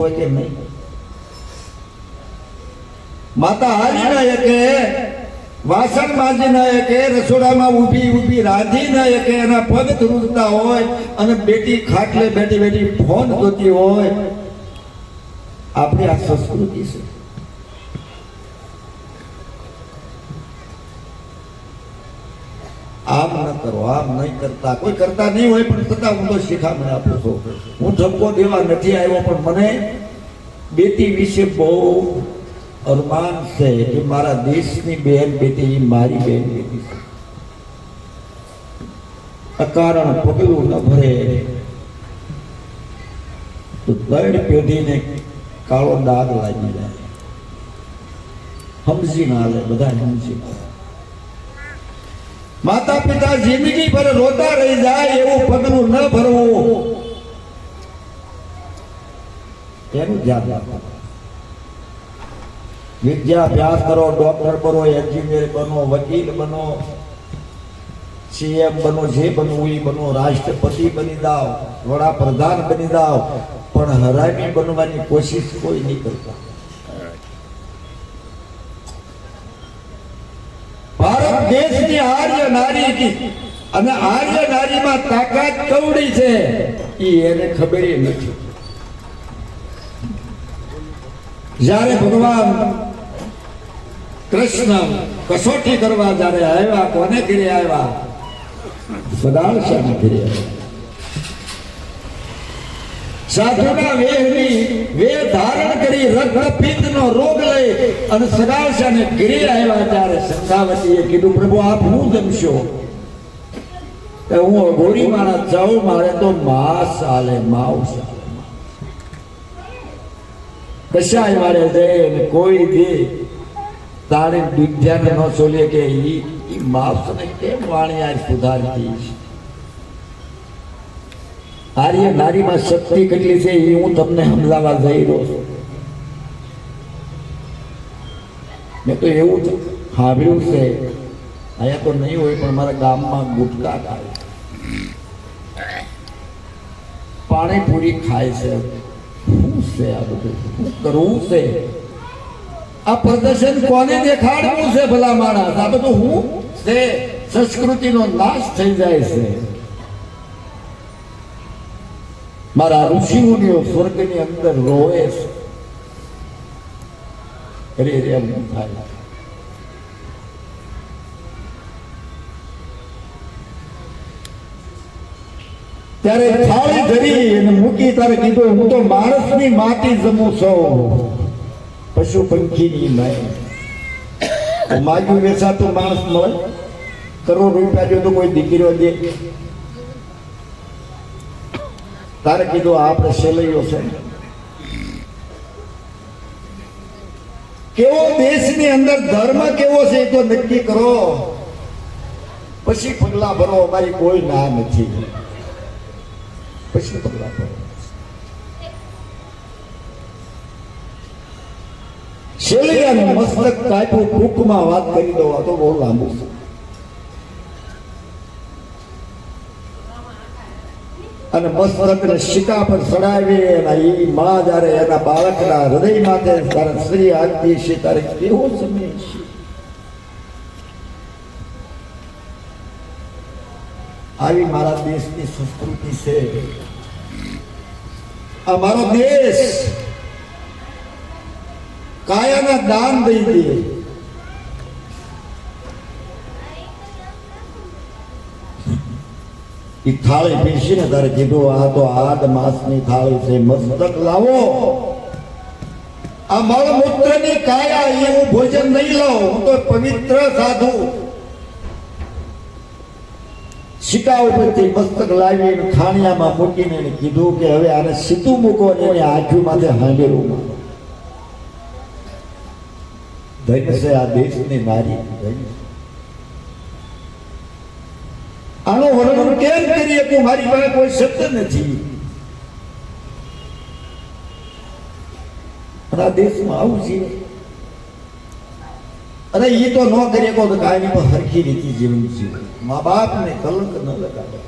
હોય કે નહીં. માતા હારી નાયકે વાસણ માજી નાયકે રસોડામાં ઊભી ઊભી રાંધી નાયકે એના પગ ધ્રુજતા હોય અને બેટી ખાટલે બેઠી બેઠી ફોન જોતી હોય. આપણી આ સંસ્કૃતિ છે આમ ન કરો આમ નહીં કરતા. કોઈ કરતા નહીં હોય પણ છતાં હું તો શિખામણ આપું છું. હું ઠપકો દેવા નથી આવ્યો, પણ મને બેટી વિશે બહુ અરમાન છે કે મારા દેશની બેન બેટી મારી બેન બેટી છે. અકારણ પગલું ન ભરે. તો દળ પેઢીને કાળો દાગ લાગી જાય. સમજી ના લે બધા સમજી ના. માતા પિતા જિંદગી પર રોતા રહી જાય એવું પગલું ન ભરવું. તેનું ધ્યાન રાખવું વિદ્યાભ્યાસ કરો ડોક્ટર બનો એન્જિનિયર બનો, વકીલ બનો સીએમ બનો, જે બનવું એ બનો, રાષ્ટ્રપતિ બની જાઓ, વડાપ્રધાન બની જાઓ, પણ હરામી બનવાની કોશિશ કોઈ નહીં કરતા ભારત દેશની આર્ય નારી અને આર્ય નારીમાં તાકાત કવડી છે, એ એને ખબર નથી. જ્યારે ભગવાન કૃષ્ણ કસોટી કરવા જ્યારે આવ્યા, કોને ઘરે આવ્યા? સદાળ શાહ ઘરે આવ્યા. સાધુના વેહની વે ધારણ કરી રક્તપિત્તનો રોગ લઈ અને સદાશાને ઘરે આવ્યા ત્યારે સંધાવતીએ કીધું, પ્રભુ, આપ હું જમશો? હું અઘોરી મારા જાઉં મારે તો મા ચાલે માવ ચાલે કશાય મારે દે ને કોઈ દે? તારે દુધ્યાને ન ચોલે કે ઈ માફ માસ કેમ વાણી આજ સુધારતી છે? આર્ય નારીમાં શક્તિ કેટલી છે એ હું તમને હમલાવા જઈ રહ્યો છું. મેં તો એવું સાંભળ્યું છે. અહીંયા તો નહીં હોય પણ મારા ગામમાં ગુટકા ખાય. પાણીપુરી ખાય છે. શું છે આ બધું? કરવું છે? આ પ્રદર્શન કોને દેખાડવું છે ભલા માણસ? આ બધું હું છે? સંસ્કૃતિનો નાશ થઈ જાય છે. મારા ઋષિમુનિઓ સ્વર્ગની અંદર રોવે છે. રે રે એમ થાય. ત્યારે થાળી ધરી અને મૂકી તારે કીધું, હું તો માણસની માટી જમું છું. પશુ પંખીની નહીં માગ્યું વેચાતું માણસ મળે. કરોડ રૂપિયા જો તો કોઈ દીકરીઓ દે. તારે કીધું આપણે સેલૈયો છે. કેવો દેશની અંદર ધર્મ કેવો છે એ તો નક્કી કરો. પછી પગલા ભરો, અમારી કોઈ ના નથી. પછી પગલા ભરો. શેલૈયાનું મસ્તક કાપ્યું ટૂંકમાં વાત કરી દઉં, આ તો બહુ લાંબુ છે. અને મસ્તકને શિકા પર ચડાવી અને એ માં જ્યારે એના બાળકના હૃદય માટે ત્યારે શ્રી આગતી છે ત્યારે કેવો સમય છે? આવી મારા દેશની સંસ્કૃતિ છે. આ મારો દેશ કાયાના દાન દઈ દે. ઈ થાળી પીરસીને તારે કીધું, આ તો આઠ માસની થાળી છે, મસ્તક લાવો. આ મળમૂત્રની કાયા એવું ભોજન નહીં લાવો હું તો પવિત્ર સાધુ. શિકા ઉપરથી મસ્તક લાવી ખાણિયામાં મૂકીને એને કીધું કે હવે આને સીધું મૂકો અને એની આંખી માથે હાંડેલું ધન્ય છે આ દેશની નારી, ધન્ય છે. આનો વર્ણન કેમ મારી પાસે કોઈ શબ્દ નથી. આ દેશમાં આવું છે. અને એ તો ન કરીએ તો કાયમી પર હરખી રીતે જીવન જીવે મા બાપને કલંક ન લગાવે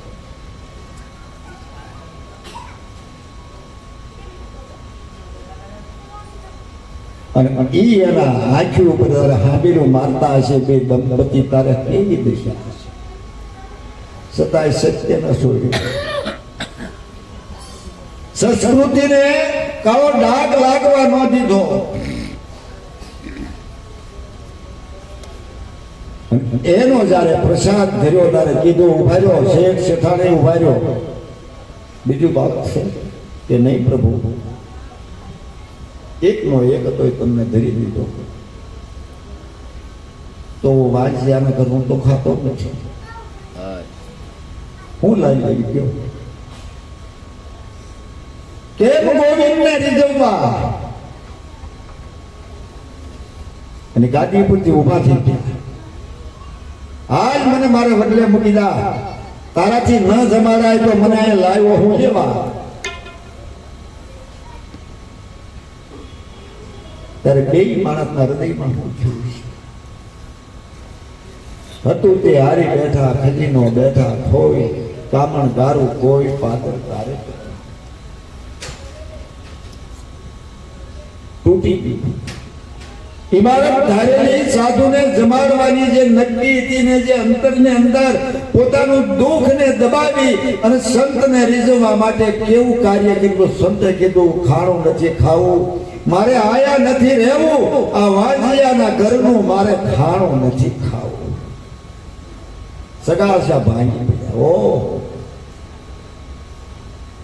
અને એ એના હાથી ઉપર તારે મારતા હશે, બે દંપતી તારે કેવી દિશા છતાંય સત્ય ન છોડ્યું સંસ્કૃતિને કાળો ડાઘ લાગવા ન દીધો. એનો જ્યારે પ્રસાદ ધર્યો, ત્યારે કીધું ઊભા રહ્યો શેઠ શેઠાણે ઊભા રહ્યો બીજું બાત છે કે નહીં, પ્રભુ? એકનો એક હતો તમને ધરી દીધો. તો વાંચ્યાને કરું તો ખાતો નથી. હું લઈ લઈ ગયો કેમ ગોવિંદને રીઝવવા? અને ગાદી પરથી ઊભા થઈ ગયા. આજ મને મારે વડલે મૂકી દા. તારાથી ન જમાડાય તો મને અહીંયા લાવ્યો હું જેવા ત્યારે બે માણસના હૃદયમાં હું છું. હતું તે હારી બેઠા ખજીનો બેઠા, ખોઈ. કામણ દારૂ કોઈ પાદર તારે તૂટી ઇમારત ધારેલી સાધુને જમાડવાની જે નક્કી હતી ને જે અંતરને અંદર પોતાનું દુઃખને દબાવી અને સંતને રીઝવવા માટે કેવું કાર્ય કર્યું? સંતે કીધું, ખાણું નથી ખાવું, મારે આયા નથી રહેવું. આ વાંજિયાના ઘરનું મારે ખાણું નથી ખાવું. સગાસા ભાંગી પડ્યા ઓ.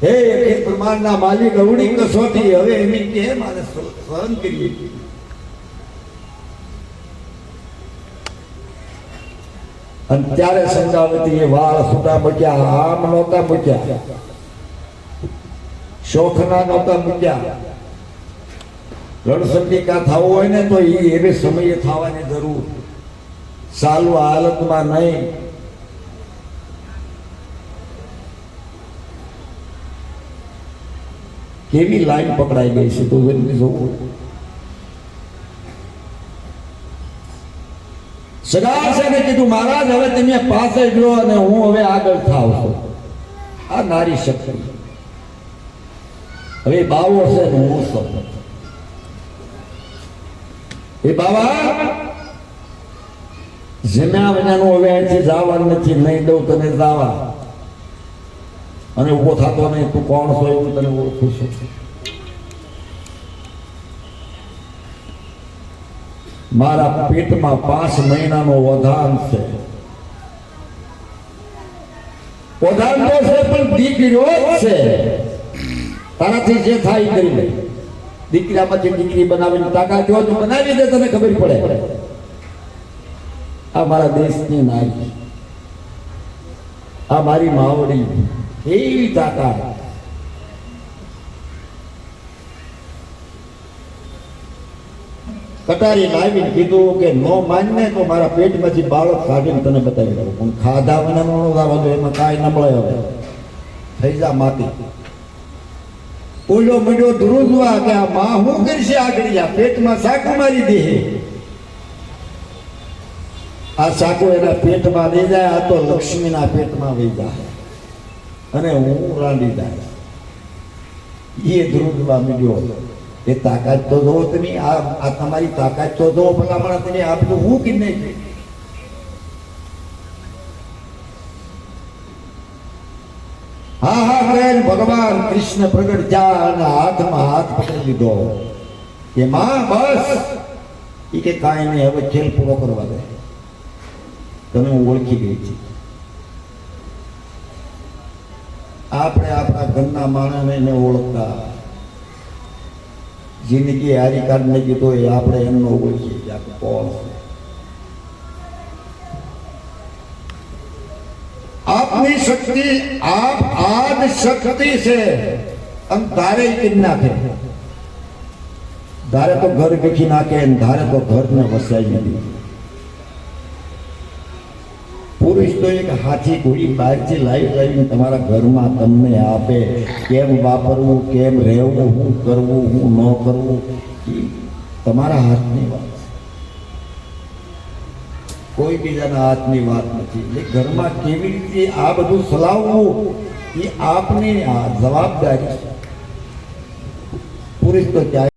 હે, એક પ્રમાણના માલિક અવડી કસોટી હવે એની કેમ મારે સહન કરીએ? અને ત્યારે સંજાવતી એ વાળ સુધા મૂક્યા, આમ નહોતા મૂક્યા. શોખના નહોતા મૂક્યા. રણસંડિકા થવું હોય ને તો એ એવે સમયે થવાની જરૂર. સાલું હાલતમાં નહીં. કેવી લાઈન પકડાઈ ગઈ છે તો જોવું સગા ને કીધું મહારાજ હવે તમે પાસે જો અને હું હવે આગળ થાવ છું. આ નારી શક્તિ. હવે બાવો છે ને હું સફળ એ બાવા, જમ્યા વિનાનું હવે અહીંથી જવાનું નથી, નહીં દઉં તને જવા. અને ઊભો થતો નહીં, તું કોણ છો એવું તને ઓળખું છું. મારા પેટમાં પાંચ મહિનાનો વધાન છે. વધાન તો છે, પણ દીકરીઓ છે. તારાથી જે થાય કરી લે. દીકરામાંથી દીકરી બનાવીને તાકાત જો બનાવી દે, તને ખબર પડે. આ મારા દેશની નારી. આ મારી માવડી. એવી તાકાત કટારી લાવીને કીધું કે નો માનને તો મારા પેટમાંથી બાળક કાઢીને તને બતાવી દઉં. પણ ખાધા મને નો એમાં કાંઈ ન હવે. થઈ જા માતી ઓલો મળ્યો ધ્રુજવા કે આ માં શું કરશે આગળ? જા પેટમાં સાકુ મારી દે આ સાકુ એના પેટમાં દઈ જાય, આ તો લક્ષ્મીના પેટમાં વહી જાય. અને હું રાંડી જાય એ ધ્રુજવા મળ્યો એ તાકાત તો જો તમે, આ તમારી તાકાત તો જો ભલામણ તમે આ બધું હું કે નહીં હા હા કરે ભગવાન કૃષ્ણ પ્રગટ જા અને હાથમાં હાથ પકડી લીધો. કે માં, બસ. એ કે કાંઈ નહીં, હવે ખેલ પૂરો કરવા દે. તમે હું ઓળખી ગઈ છે. આપણે આપણા ઘરના માણસને એને ઓળખતા. જિંદગી હારી કાઢને કીધો એ આપણે એમનો ઓળખીએ કે આપણે કોણ આપની શક્તિ આપ આદ શક્તિ છે અને ધારે કરી નાખે ધારે તો ઘર વેચી નાખે ધારે તો ઘરને વસાઈ નથી પુરુષ તો એક હાથી ઘોડી બહારથી લાવી લાવીને તમારા ઘરમાં તમને આપે. કેમ વાપરવું, કેમ રહેવું શું કરવું શું ન કરવું તમારા હાથની વાત કોઈ બીજાના હાથની વાત નથી. એટલે ઘરમાં કેવી રીતે આ બધું સલાવવું એ આપની જવાબદારી છે. પુરુષ તો ક્યાંય